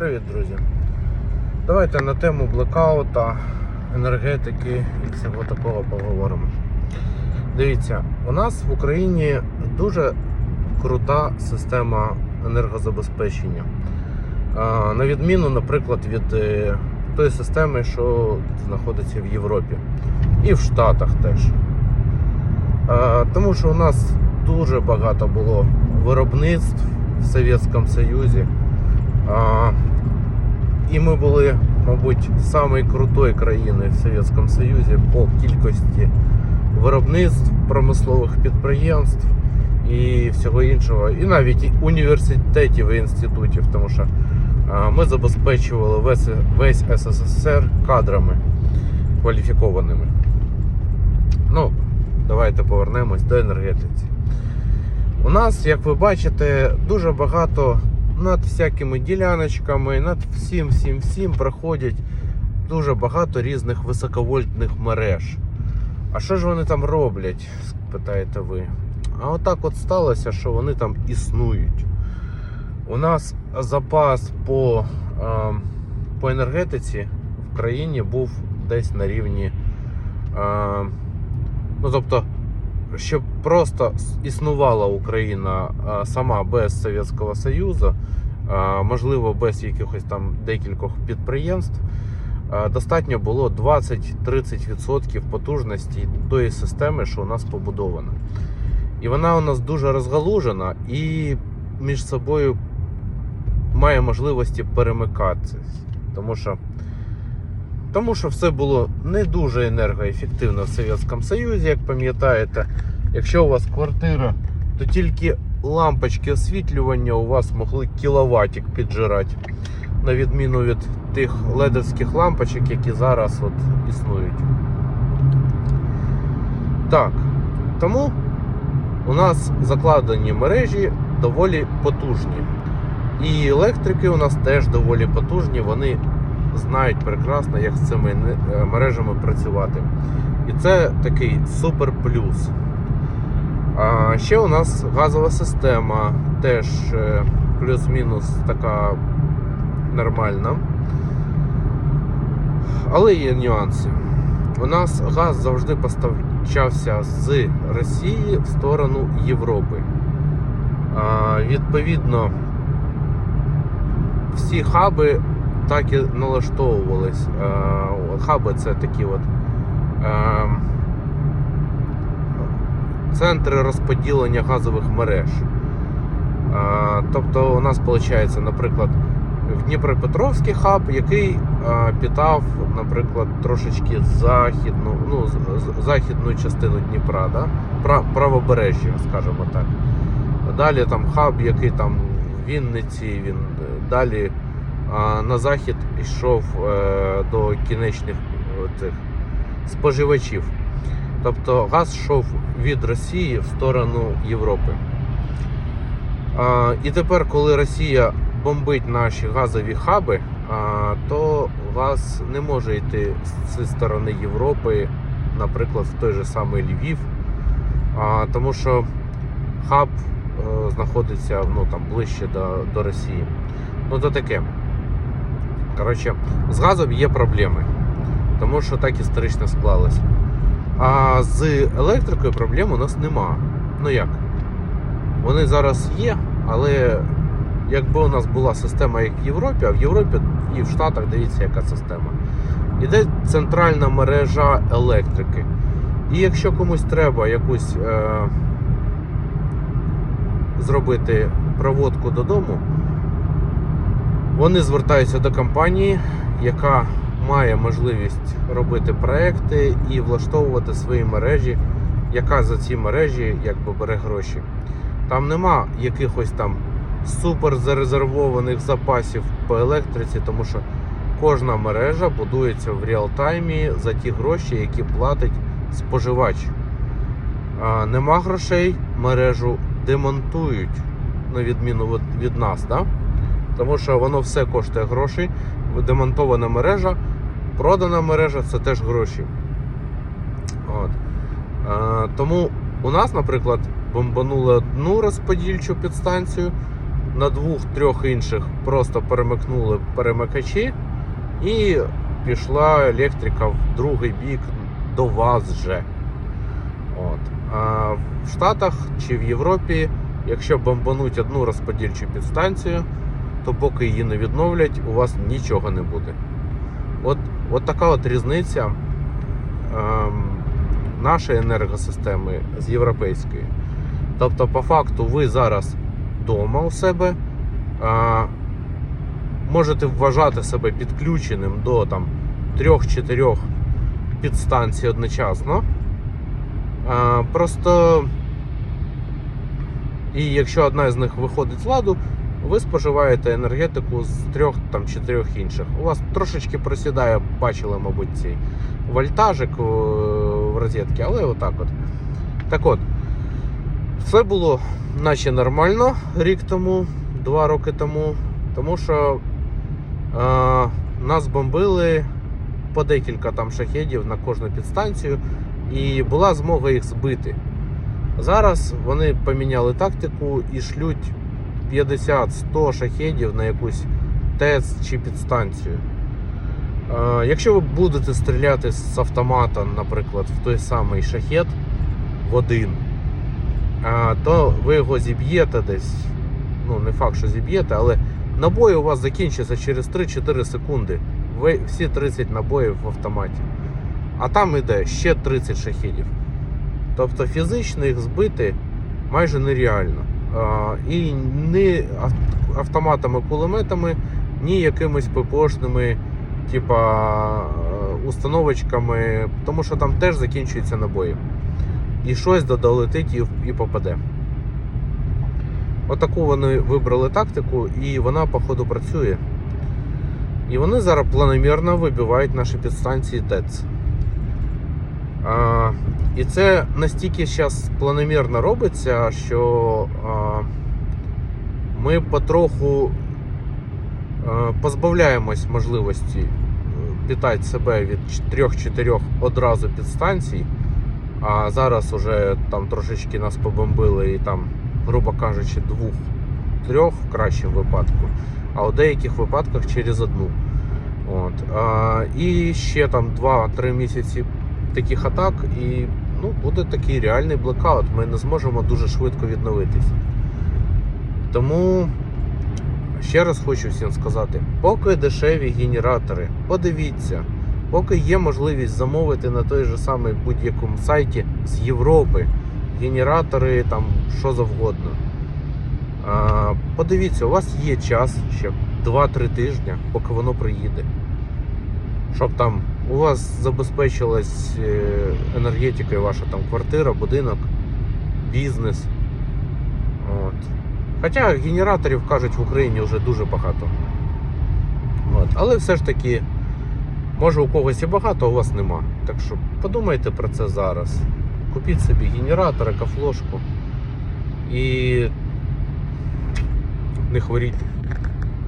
Привіт, друзі! Давайте на тему блекаута, енергетики і всього такого поговоримо. Дивіться, у нас в Україні дуже крута система енергозабезпечення. На відміну, наприклад, від е, тої системи, що знаходиться в Європі. І в Штатах теж. Тому що у нас дуже багато було виробництв в Совєтському Союзі. І ми були, мабуть, самою крутою країною в Совєтському Союзі по кількості виробництв, промислових підприємств і всього іншого, і навіть університетів і інститутів, тому що ми забезпечували весь, весь СССР кадрами кваліфікованими. Ну, давайте повернемось до енергетиці. У нас, як ви бачите, дуже багато над всякими діляночками, над всім, всім, всім проходять дуже багато різних високовольтних мереж. А що ж вони там роблять? питаєте ви. А отак от сталося, що вони там існують. У нас запас по, е, по енергетиці в країні був десь на рівні. Е, ну, тобто, щоб просто існувала Україна сама без Совєтського Союзу, можливо, без якихось там декількох підприємств, достатньо було 20-30% потужності тої системи, що у нас побудована. І вона у нас дуже розгалужена і між собою має можливості перемикатися. Тому що, тому що все було не дуже енергоефективно в Совєтському Союзі, як пам'ятаєте. Якщо у вас квартира, то тільки лампочки освітлювання у вас могли кіловатик піджирати. На відміну від тих ледовських лампочок, які зараз от існують. Так, тому у нас закладені мережі доволі потужні. І електрики у нас теж доволі потужні, вони знають прекрасно, як з цими мережами працювати. І це такий супер плюс. А ще у нас газова система, теж е, плюс-мінус така нормальна. Але є нюанси. У нас газ завжди постачався з Росії в сторону Європи. А, відповідно, всі хаби так і налаштовувались. Хаби це такі от. Центри розподілення газових мереж. Тобто у нас виходить, наприклад, в Дніпропетровський хаб, який а, питав, наприклад, трошечки західну, ну, західну частину Дніпра, да? Правобережжя, скажімо так. Далі там хаб, який там в Вінниці, він е, далі на захід йшов е, до кінечних е, цих споживачів. Тобто газ йшов від Росії в сторону Європи. І тепер, коли Росія бомбить наші газові хаби, то газ не може йти зі сторони Європи, наприклад, в той же самий Львів, тому що хаб е, знаходиться ну, там, ближче до, до Росії. Ну, то таке. Коротше, з газом є проблеми, тому що так історично склалося. А з електрикою проблем у нас нема. Ну як? Вони зараз є, але якби у нас була система як в Європі, а в Європі і в Штатах дивіться, яка система. Іде центральна мережа електрики. І якщо комусь треба якусь е, зробити проводку додому, вони звертаються до компанії, яка має можливість робити проекти і влаштовувати свої мережі, яка за ці мережі якби бере гроші. Там нема якихось там супер зарезервованих запасів по електриці, тому що кожна мережа будується в реал-таймі за ті гроші, які платить споживач. А, нема грошей, мережу демонтують, на відміну від, нас. Да? Тому що воно все коштує грошей. Демонтована мережа, продана мережа це теж гроші. От. Е, тому у нас, наприклад, бомбанули одну розподільчу підстанцію, на двох-трьох інших просто перемикнули перемикачі, і пішла електрика в другий бік до вас же. От. А в Штатах чи в Європі, якщо бомбануть одну розподільчу підстанцію, то поки її не відновлять, у вас нічого не буде. От, от така от різниця ем, нашої енергосистеми з європейської. Тобто, по факту, ви зараз вдома у себе а, можете вважати себе підключеним до там 3-4 підстанцій одночасно. А, просто і якщо одна з них виходить з ладу, ви споживаєте енергетику з трьох там чотирьох інших. У вас трошечки просідає, бачили, мабуть, цей вольтажик е, в розетці, але отак от. Так от, все було наче нормально рік тому, два роки тому, тому що е, нас бомбили по декілька там шахедів на кожну підстанцію, і була змога їх збити. Зараз вони поміняли тактику і шлють 50-100 шахедів на якусь ТЕЦ чи підстанцію. Е, Якщо ви будете стріляти з автомата, наприклад, в той самий шахет в один, е, то ви його зіб'єте десь. Ну, не факт, що зіб'єте, але набої у вас закінчаться через 3-4 секунди. Ви всі 30 набоїв в автоматі. А там іде ще 30 шахедів. Тобто фізично їх збити майже нереально. І ні автоматами, кулеметами, ні якимись ППОшними, типа е, установочками, тому що там теж закінчуються набої. І щось додолетить і, і попаде. Отаку вони вибрали тактику, і вона, походу, працює. І вони зараз планомірно вибивають наші підстанції ТЕЦ. І це настільки зараз планомірно робиться, що ми потроху позбавляємось можливості е, питати себе від 3-4 одразу підстанцій. А зараз уже там трошечки нас побомбили і там, грубо кажучи, двох-трьох в кращому випадку, а у деяких випадках через одну. От. А, і ще там 2-3 місяці таких атак, і ну, буде такий реальний блекаут. Ми не зможемо дуже швидко відновитись. Тому ще раз хочу всім сказати: поки дешеві генератори, подивіться, поки є можливість замовити на той же самий будь-якому сайті з Європи генератори, там що завгодно. А, подивіться, у вас є час ще 2-3 тижні, поки воно приїде. Щоб там у вас забезпечилась е, енергетикою ваша там квартира, будинок, бізнес. От. Хоча генераторів кажуть в Україні вже дуже багато. От. Але все ж таки, може у когось і багато, а у вас нема. Так що подумайте про це зараз. Купіть собі генератор, екофлошку і не хворійте.